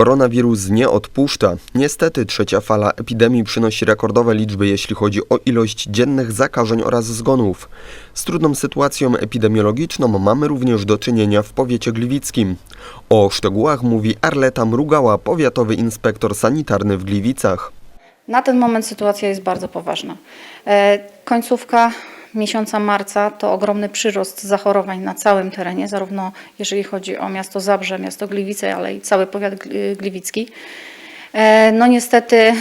Koronawirus nie odpuszcza. Niestety trzecia fala epidemii przynosi rekordowe liczby, jeśli chodzi o ilość dziennych zakażeń oraz zgonów. Z trudną sytuacją epidemiologiczną mamy również do czynienia w powiecie gliwickim. O szczegółach mówi Arleta Mrugała, powiatowy inspektor sanitarny w Gliwicach. Na ten moment sytuacja jest bardzo poważna. E, Końcówka miesiąca marca to ogromny przyrost zachorowań na całym terenie, zarówno jeżeli chodzi o miasto Zabrze, miasto Gliwice, ale i cały powiat gli- gliwicki. E, No niestety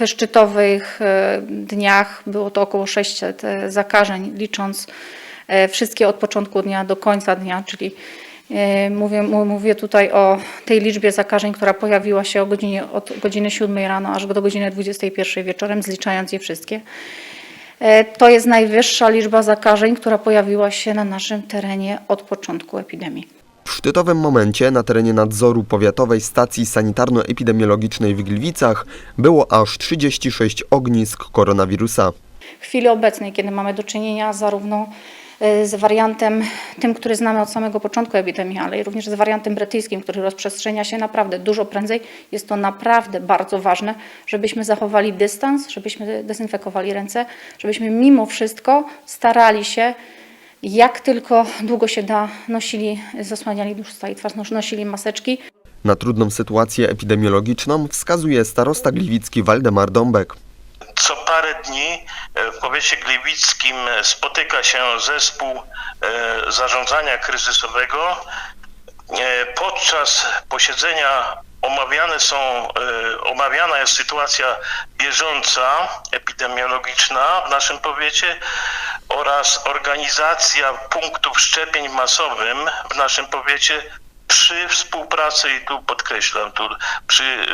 w szczytowych e, dniach było to około 600 e, zakażeń, licząc wszystkie od początku dnia do końca dnia, czyli mówię, mówię tutaj o tej liczbie zakażeń, która pojawiła się o godzinie, od godziny 7 rano aż do godziny 21 wieczorem, zliczając je wszystkie. E, To jest najwyższa liczba zakażeń, która pojawiła się na naszym terenie od początku epidemii. W szczytowym momencie na terenie nadzoru powiatowej stacji sanitarno-epidemiologicznej w Gliwicach było aż 36 ognisk koronawirusa. W chwili obecnej, kiedy mamy do czynienia zarówno z wariantem tym, który znamy od samego początku epidemii, ale i również z wariantem brytyjskim, który rozprzestrzenia się naprawdę dużo prędzej, jest to naprawdę bardzo ważne, żebyśmy zachowali dystans, żebyśmy dezynfekowali ręce, żebyśmy mimo wszystko starali się jak tylko długo się da, nosili, zasłaniali usta i twarz, nos- nosili maseczki. Na trudną sytuację epidemiologiczną wskazuje starosta gliwicki Waldemar Dąbek. Co parę dni e, w powiecie gliwickim spotyka się zespół e, zarządzania kryzysowego. E, Podczas posiedzenia omawiane są, omawiana jest sytuacja bieżąca, epidemiologiczna w naszym powiecie oraz organizacja punktów szczepień masowym w naszym powiecie przy współpracy, i tu podkreślam, tu przy,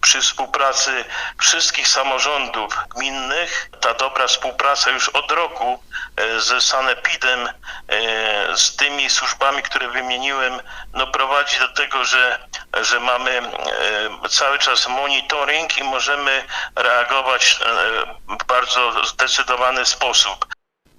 przy współpracy wszystkich samorządów gminnych, ta dobra współpraca już od roku e, ze Sanepidem, e, z tymi służbami, które wymieniłem, no prowadzi do tego, że, że mamy e, cały czas monitoring i możemy reagować w bardzo zdecydowany sposób.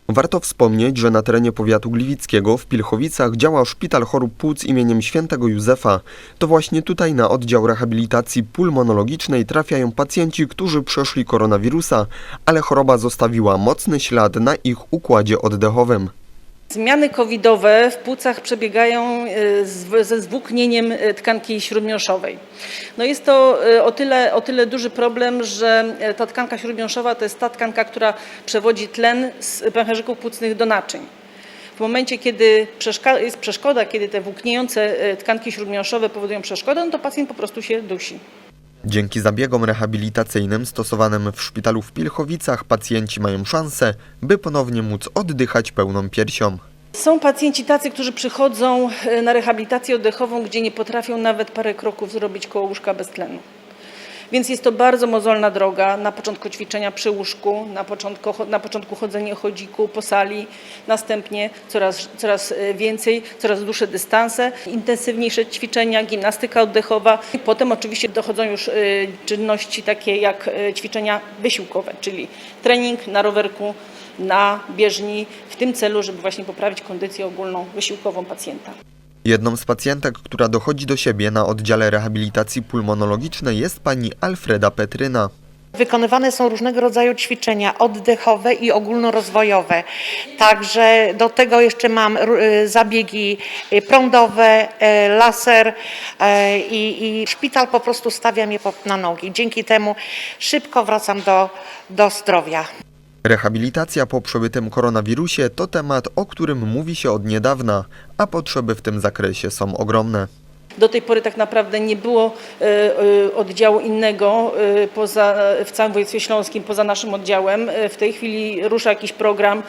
Warto wspomnieć, że na terenie powiatu gliwickiego w Pilchowicach działa szpital chorób płuc imieniem świętego Józefa. To właśnie tutaj na oddział rehabilitacji pulmonologicznej trafiają pacjenci, którzy przeszli koronawirusa, ale choroba zostawiła mocny ślad na ich układzie oddechowym. Zmiany covidowe w płucach przebiegają e, ze zwłóknieniem e, tkanki śródmiąższowej. No jest to e, o tyle, o tyle duży problem, że ta tkanka śródmiąższowa to jest ta tkanka, która przewodzi tlen z pęcherzyków płucnych do naczyń. W momencie, kiedy jest przeszkoda, kiedy te włókniejące tkanki śródmiąższowe powodują przeszkodę, no to pacjent po prostu się dusi. Dzięki zabiegom rehabilitacyjnym stosowanym w szpitalu w Pilchowicach pacjenci mają szansę, by ponownie móc oddychać pełną piersią. Są pacjenci tacy, którzy przychodzą e, na rehabilitację oddechową, gdzie nie potrafią nawet parę kroków zrobić koło łóżka bez tlenu. Więc jest to bardzo mozolna droga. Na początku ćwiczenia przy łóżku, na początku, na początku chodzenie chodziku po sali, następnie coraz, coraz e, więcej, coraz dłuższe dystanse, intensywniejsze ćwiczenia, gimnastyka oddechowa. I potem oczywiście dochodzą już e, czynności takie jak e, ćwiczenia wysiłkowe, czyli trening na rowerku, na bieżni w tym celu, żeby właśnie poprawić kondycję ogólną wysiłkową pacjenta. Jedną z pacjentek, która dochodzi do siebie na oddziale rehabilitacji pulmonologicznej jest pani Alfreda Petryna. Wykonywane są różnego rodzaju ćwiczenia oddechowe i ogólnorozwojowe. Także do tego jeszcze mam y, zabiegi y, prądowe, y, laser i, i szpital po prostu stawia mnie na nogi. Dzięki temu szybko wracam do, do zdrowia. Rehabilitacja po przebytym koronawirusie to temat, o którym mówi się od niedawna, a potrzeby w tym zakresie są ogromne. Do tej pory tak naprawdę nie było e, e, oddziału innego e, poza, w całym województwie śląskim poza naszym oddziałem. W tej chwili rusza jakiś program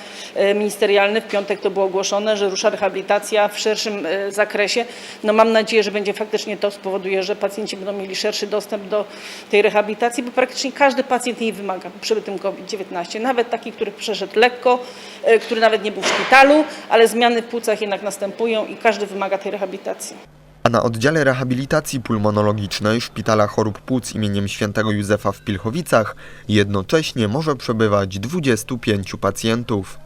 ministerialny. W piątek to było ogłoszone, że rusza rehabilitacja w szerszym zakresie. No mam nadzieję, że będzie faktycznie to spowoduje, że pacjenci będą mieli szerszy dostęp do tej rehabilitacji, bo praktycznie każdy pacjent jej wymaga przy tym COVID-19. Nawet taki, który przeszedł lekko, który nawet nie był w szpitalu, ale zmiany w płucach jednak następują i każdy wymaga tej rehabilitacji. A na oddziale rehabilitacji pulmonologicznej Szpitala Chorób Płuc imieniem świętego Józefa w Pilchowicach jednocześnie może przebywać 25 pacjentów.